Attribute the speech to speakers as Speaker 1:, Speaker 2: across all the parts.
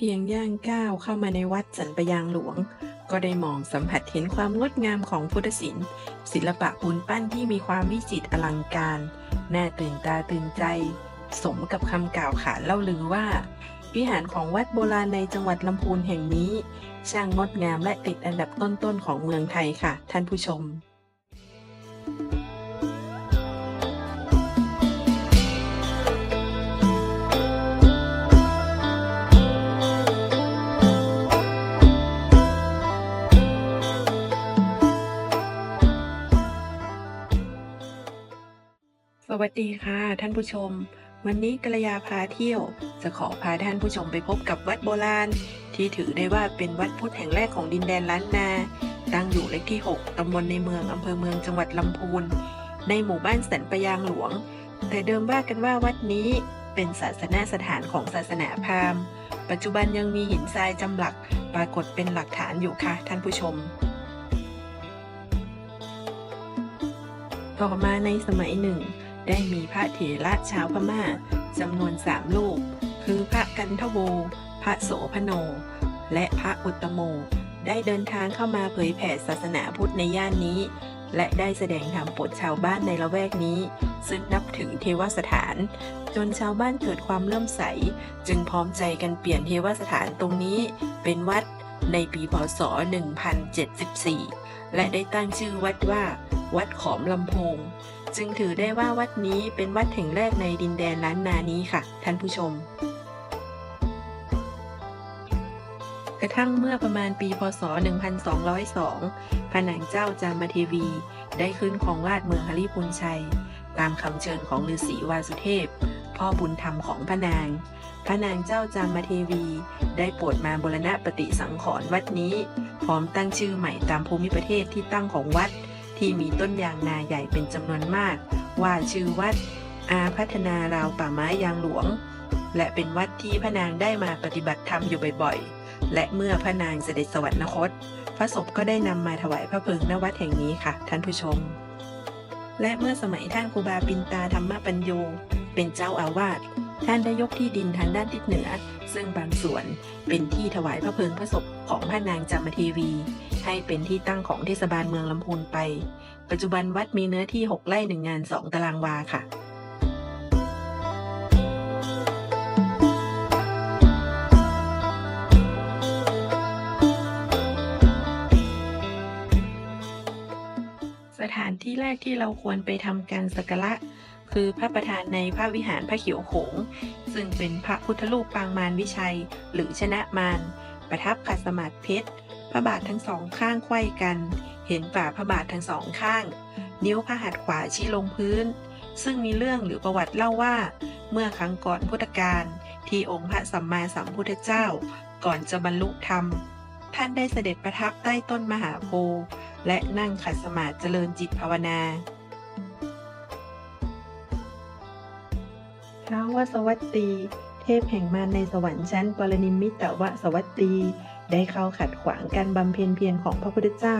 Speaker 1: พียงย่างก้าวเข้ามาในวัดสันปยางหลวง ก็ได้มองสัมผัสเห็นความงดงามของพุทธศิลป์ศิลปะปูนปั้นที่มีความวิจิตรอลังการ น่าตื่นตาตื่นใจ สมกับคำกล่าวขานเล่าลือว่า วิหารของวัดโบราณในจังหวัดลำพูนแห่งนี้ ช่างงดงามและติดอันดับต้นๆของเมืองไทยค่ะ ท่านผู้ชม สวัสดีค่ะ ท่านผู้ชม วันนี้กัลยาพาเที่ยว จะขอพาท่านผู้ชมไปพบกับวัดโบราณ ที่ถือได้ว่าเป็นวัดพุทธแห่งแรกของดินแดนล้านนา ตั้งอยู่เลขที่ 6 ตำบลในเมือง อำเภอเมืองจังหวัดลำพูน ในหมู่บ้านสันปะยางหลวง แต่เดิมว่ากันว่าวัดนี้เป็นศาสนาสถานของศาสนาพราหมณ์ ปัจจุบันยังมีหินทรายจำหลัก ปรากฏเป็นหลักฐานอยู่ค่ะ ท่านผู้ชมต่อมาในสมัยหนึ่ง ได้มีพระเถระชาวพม่าจำนวนสามรูปคือพระกันทโว พระโสพโน และพระอุตตโม ได้เดินทางเข้ามาเผยแผ่ศาสนาพุทธในย่านนี้ และได้แสดงธรรมโปรดชาวบ้านในละแวกนี้ ซึ่งนับถือเทวสถาน จนชาวบ้านเกิดความเลื่อมใส จึงพร้อมใจกันเปลี่ยนเทวสถานตรงนี้เป็นวัดในปีพศ 1074 และได้ตั้งชื่อวัดว่า วัดขอมลำโพง จึงถือได้ว่าวัดนี้เป็นวัดแห่งแรกในดินแดนล้านนานี้ค่ะ ท่านผู้ชม กระทั่งเมื่อประมาณปีพศ 1202 พระนางเจ้าจามเทวี ได้ขึ้นของราชเมืองฮาริพุนชัย ตามคำเชิญของฤาษีวาสุเทพ พ่อบุญธรรมของพระนาง พระนางเจ้าจามเทวี ได้โปรดมาบูรณะปฏิสังขรณ์วัดนี้ พร้อมตั้งชื่อใหม่ตามภูมิประเทศที่ตั้งของวัด ที่มีต้นยางนาใหญ่เป็นจำนวนมาก ว่าชื่อวัดอาพัฒนาราวป่าไม้ยางหลวง และเป็นวัดที่พระนางได้มาปฏิบัติธรรมอยู่บ่อยๆ และเมื่อพระนางเสด็จสวรรคต พระศพก็ได้นำมาถวายพระเพลิงณวัดแห่งนี้ค่ะ ท่านผู้ชม และเมื่อสมัยท่านครูบาปินตาธรรมปัญโยเป็นเจ้าอาวาสท่านได้ยกที่ดินทางด้านทิศเหนือ ซึ่งบางส่วนเป็นที่ถวายพระเพลิงพระศพ ของพระนางจามเทวี ให้เป็นที่ตั้งของเทศบาลเมืองลำพูนไป ปัจจุบันวัดมีเนื้อที่ 6ไร่หนึ่งงาน2ตารางวาค่ะสถานที่แรกที่เราควรไปทำการสักการะคือพระประธานในพระวิหารพระเขียวโขง ซึ่งเป็นพระพุทธรูปปางมารวิชัย หรือชนะมาร ประทับขัดสมาธิเพชรพระบาททั้งสองข้างไขว้กัน เห็นฝ่าพระบาททั้งสองข้าง นิ้วพระหัตถ์ขวาชี้ลงพื้น ซึ่งมีเรื่องหรือประวัติเล่าว่า เมื่อครั้งก่อนพุทธกาลที่องค์พระสัมมาสัมพุทธเจ้า ก่อนจะบรรลุธรรม ท่านได้เสด็จประทับใต้ต้นมหาโพธิ์และนั่งขัดสมาธิเจริญจิตภาวนาท้าวสวัตตี เทพแห่งมารในสวรรค์ชั้นปรนิมิตวสวัตตี ได้เข้าขัดขวางการบำเพ็ญเพียรของพระพุทธเจ้า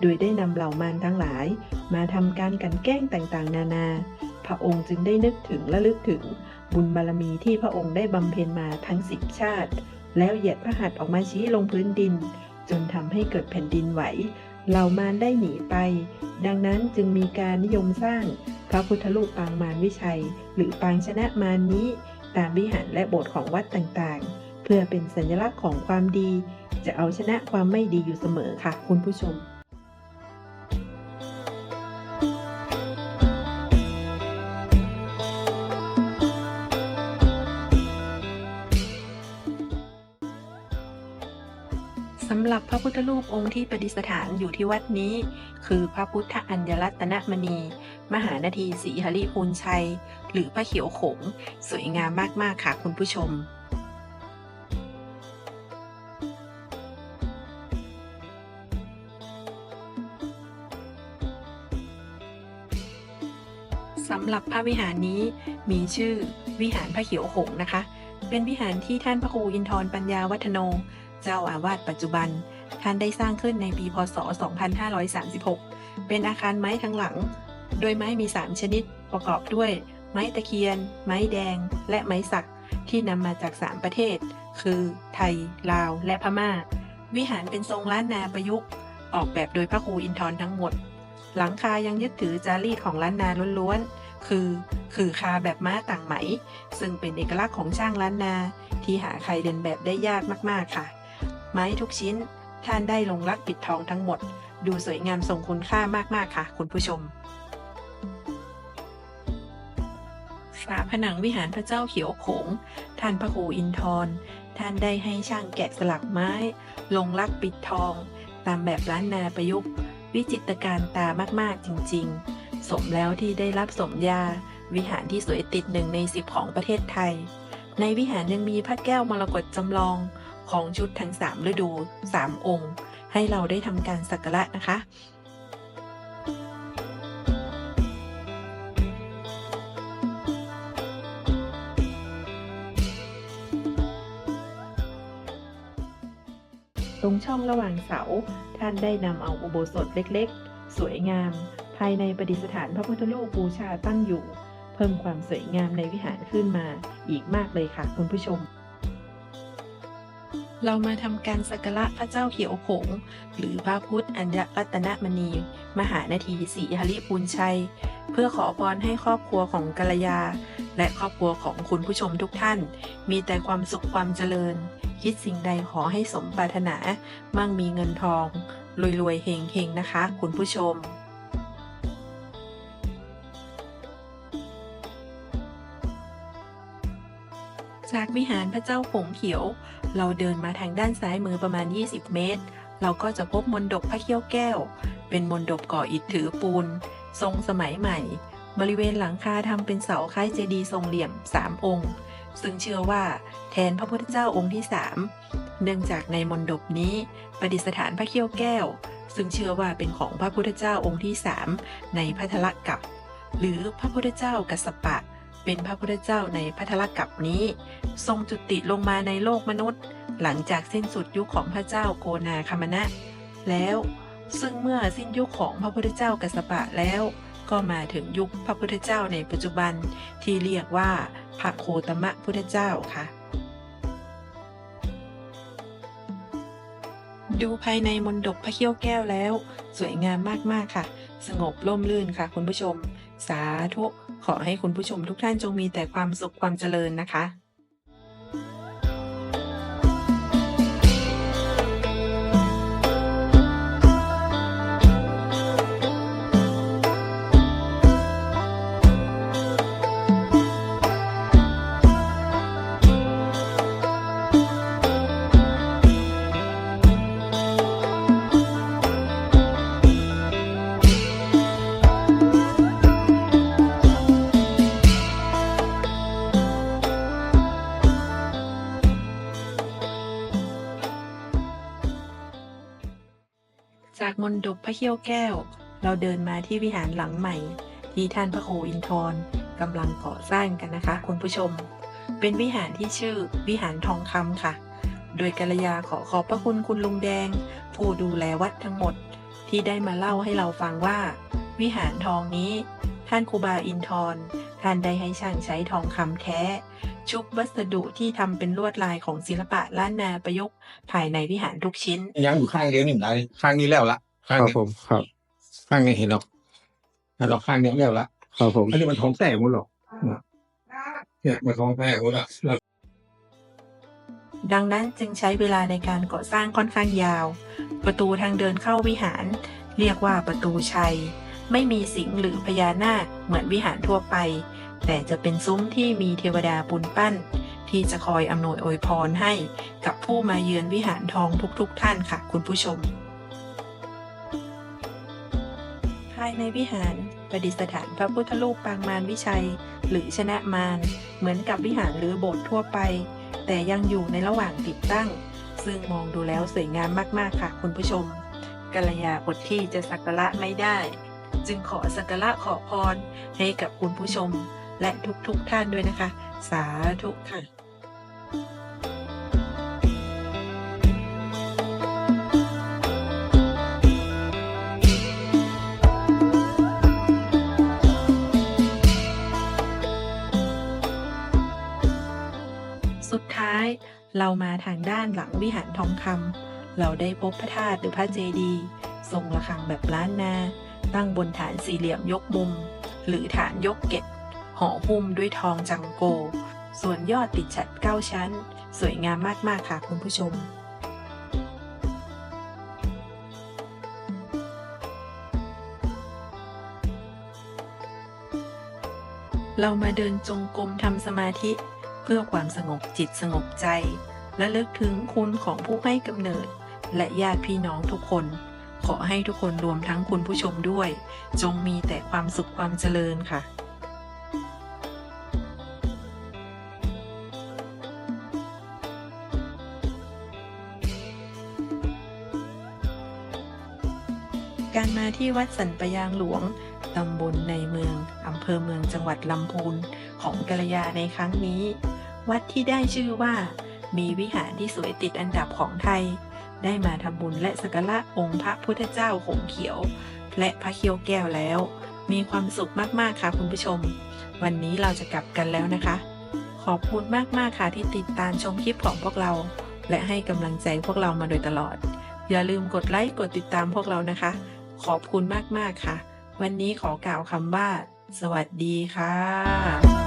Speaker 1: โดยได้นำเหล่ามารทั้งหลาย มาทำการกันแกล้งต่างๆ นานา พระองค์จึงได้นึกถึงและลึกถึง บุญบารมีที่พระองค์ได้บำเพ็ญมาทั้งสิบชาติ แล้วเหยียดพระหัตถ์ออกมาชี้ลงพื้นดิน จนทำให้เกิดแผ่นดินไหวเหล่ามารได้หนีไป ดังนั้นจึงมีการนิยมสร้างพระพุทธรูปปางมารวิชัย หรือปางชนะมารนี้ ตามวิหารและโบสถ์ของวัดต่างๆ เพื่อเป็นสัญลักษณ์ของความดี จะเอาชนะความไม่ดีอยู่เสมอค่ะ คุณผู้ชม หรับพระพุทธรูปองค์ที่ประดิษฐานอยู่ที่วัดนี้ คือพระพุทธอัญรัตนมณี มหานาทีศรีหริพูนชัย หรือพระเขียวโขง สวยงามมาก ๆ ค่ะคุณผู้ชมสำหรับพระวิหารนี้มีชื่อวิหารพระเขียวหงนะคะ เป็นวิหารที่ท่านพระครูอินทรปัญญาวัฒโน เจ้าอาวาสปัจจุบัน ท่านได้สร้างขึ้นในปีพศ 2536 เป็นอาคารไม้ทั้งหลัง โดยไม้มี 3 ชนิดประกอบด้วย ไม้ตะเคียน ไม้แดง และไม้สักที่นำมาจาก 3 ประเทศ คือ ไทย ลาว และพม่า วิหารเป็นทรงล้านนาประยุกต์ ออกแบบโดยพระครูอินทร์ทั้งหมด หลังคายังยึดถือจารีตของล้านนาล้วนๆ คือ คือคาแบบม้าต่างไหม ซึ่งเป็นเอกลักษณ์ของช่างล้านนา ที่หาใครเดินแบบได้ยากมากๆค่ะ ไม้ทุกชิ้น ท่านได้ลงรักปิดทองทั้งหมด ดูสวยงามทรงคุณค่ามาก ๆ ค่ะ คุณผู้ชมฝาผนังวิหารพระเจ้าเขียวโขง ท่านพระครูอินทร์ท่านได้ให้ช่างแกะสลักไม้ ลงลักปิดทอง ตามแบบล้านนาประยุกต์ วิจิตรการตามาก ๆ จริง ๆ สมแล้วที่ได้รับสมญาวิหารที่สวยติดหนึ่งในสิบของประเทศไทย ในวิหารยังมีพระแก้วมรกตจำลอง ของชุดทั้งสามฤดูสามองค์ ให้เราได้ทำการสักการะนะคะตรงช่องระหว่างเสา ท่านได้นำเอาอุโบสถเล็กๆ สวยงาม ภายในประดิษฐานพระพุทธรูปบูชาตั้งอยู่ เพิ่มความสวยงามในวิหารขึ้นมาอีกมากเลยค่ะคุณผู้ชม เรามาทำการสักการะพระเจ้าเขียวโขงหรือพระพุทธอัญญรัตนมณี มหานาทีศรีหริปูนชัย เพื่อขอพรให้ครอบครัวของกัลยา และครอบครัวของคุณผู้ชมทุกท่าน มีแต่ความสุขความเจริญ คิดสิ่งใดขอให้สมปรารถนา มั่งมีเงินทองรวยๆเฮงๆนะคะ คุณผู้ชม จากวิหารพระเจ้าผงเขียว เราเดินมาทางด้านซ้ายมือประมาณ 20 เมตร เราก็จะพบมนดบพระเขี้ยวแก้ว เป็นมนดบก่ออิฐถือปูน ทรงสมัยใหม่ บริเวณหลังคาทำเป็นเสาคล้ายเจดีย์ทรงเหลี่ยม3องค์ ซึ่งเชื่อว่าแทนพระพุทธเจ้าองค์ที่3เนื่องจากในมนดบนี้ประดิษฐานพระเขี้ยวแก้ว ซึ่งเชื่อว่าเป็นของพระพุทธเจ้าองค์ที่3ในพัทธกับ หรือพระพุทธเจ้ากัสสปะ เป็นพระพุทธเจ้าในพัทธกับนี้ ทรงจุติลงมาในโลกมนุษย์ หลังจากสิ้นสุดยุคของพระเจ้าโกนาคามนะ แล้วซึ่งเมื่อสิ้นยุคของพระพุทธเจ้ากัสสปะแล้ว ก็มาถึงยุคพระพุทธเจ้าในปัจจุบันที่เรียกว่าพระโคตมะพุทธเจ้าค่ะ ดูภายในมนดบพระเขี้ยวแก้วแล้ว สวยงามมากๆค่ะ สงบร่มรื่นค่ะคุณผู้ชม สาธุ ขอให้คุณผู้ชมทุกท่านจงมีแต่ความสุขความเจริญนะคะ มนดบพระเขี้ยวแก้ว เราเดินมาที่วิหารหลังใหม่ ที่ท่านพระโคอินทร์กำลังก่อสร้างกันนะคะ คุณผู้ชม เป็นวิหารที่ชื่อวิหารทองคำค่ะ โดยกัลยาขอขอบพระคุณคุณลุงแดง ผู้ดูแลวัดทั้งหมด ที่ได้มาเล่าให้เราฟังว่า วิหารทองนี้ ท่านครูบาอินทร์ท่านได้ให้ช่างใช้ทองคำแท้ชุบวัสดุที่ทำเป็นลวดลายของศิลปะล้านนาประยุกต์ภายในวิหารทุกชิ้น
Speaker 2: ยังอยู่ข้างเดียวนี่ไหนข้างนี้แล้วละ ข้าง
Speaker 3: รับ
Speaker 2: นี้
Speaker 3: ผมครับ
Speaker 2: ข้างนี้เห็นหรอกถ้าเราข้างนี้แล้วละ
Speaker 3: ครับผม
Speaker 2: อันนี้มันทองแท้หมดหรอกเนี่ยมันทองแท้หมดละแล้ว
Speaker 1: ดังนั้นจึงใช้เวลาในการก่อสร้างค่อนข้างยาว ประตูทางเดินเข้าวิหาร เรียกว่าประตูชัย ไม่มีสิงห์หรือพญานาคเหมือนวิหารทั่วไป แต่จะเป็นซุ้มที่มีเทวดาปุนปั้น ที่จะคอยอำนวยอวยพรให้กับผู้มาเยือนวิหารทองทุกๆทท่านค่ะคุณผู้ชมายในวิหาร ประดิษฐานพระพุทธรูปปางมารวิชัย หรือชนะมารเหมือนกับวิหารหรือโบสถ์ทั่วไป แต่ยังอยู่ในระหว่างติดตั้ง ซึ่งมองดูแล้วสวยงามมากๆค่ะคุณผู้ชมกัลยาอดที่จะสักการะไม่ได้ จึงขอสักการะขอพรให้กับคุณผู้ชม และทุกๆท่านด้วยนะคะ สาธุค่ะ เรามาทางด้านหลังวิหารทองคำเราได้พบพระธาตุหรือพระเจดีย์ทรงระฆังแบบล้านนา ตั้งบนฐานสี่เหลี่ยมยกมุม หรือฐานยกเกตห่อหุ้มด้วยทองจังโก ส่วนยอดติดฉัดเก้าชั้น สวยงามมากๆค่ะคุณผู้ชมเรามาเดินจงกรมทำสมาธิ เพื่อความสงบจิตสงบใจ และเลึกถึงคุณของผู้ให้กำเนิด และญาติพี่น้องทุกคน ขอให้ทุกคนรวมทั้งคุณผู้ชมด้วย จงมีแต่ความสุขความเจริญค่ะ ที่วัดสันปยางหลวง ตำบลในเมือง อำเภอเมืองจังหวัดลำพูนของกัลยาในครั้งนี้ วัดที่ได้ชื่อว่า มีวิหารที่สวยติดอันดับของไทย ได้มาทำบุญและสักการะองค์พระพุทธเจ้าหงเขียว และพระเคียวแก้วแล้ว มีความสุขมากๆค่ะคุณผู้ชม วันนี้เราจะกลับกันแล้วนะคะ ขอบคุณมากๆค่ะที่ติดตามชมคลิปของพวกเรา และให้กำลังใจพวกเรามาโดยตลอดอย่าลืมกดไลค์ กดติดตามพวกเรานะคะ ขอบคุณมาก ๆ ค่ะ วันนี้ขอกล่าวคำว่า สวัสดีค่ะ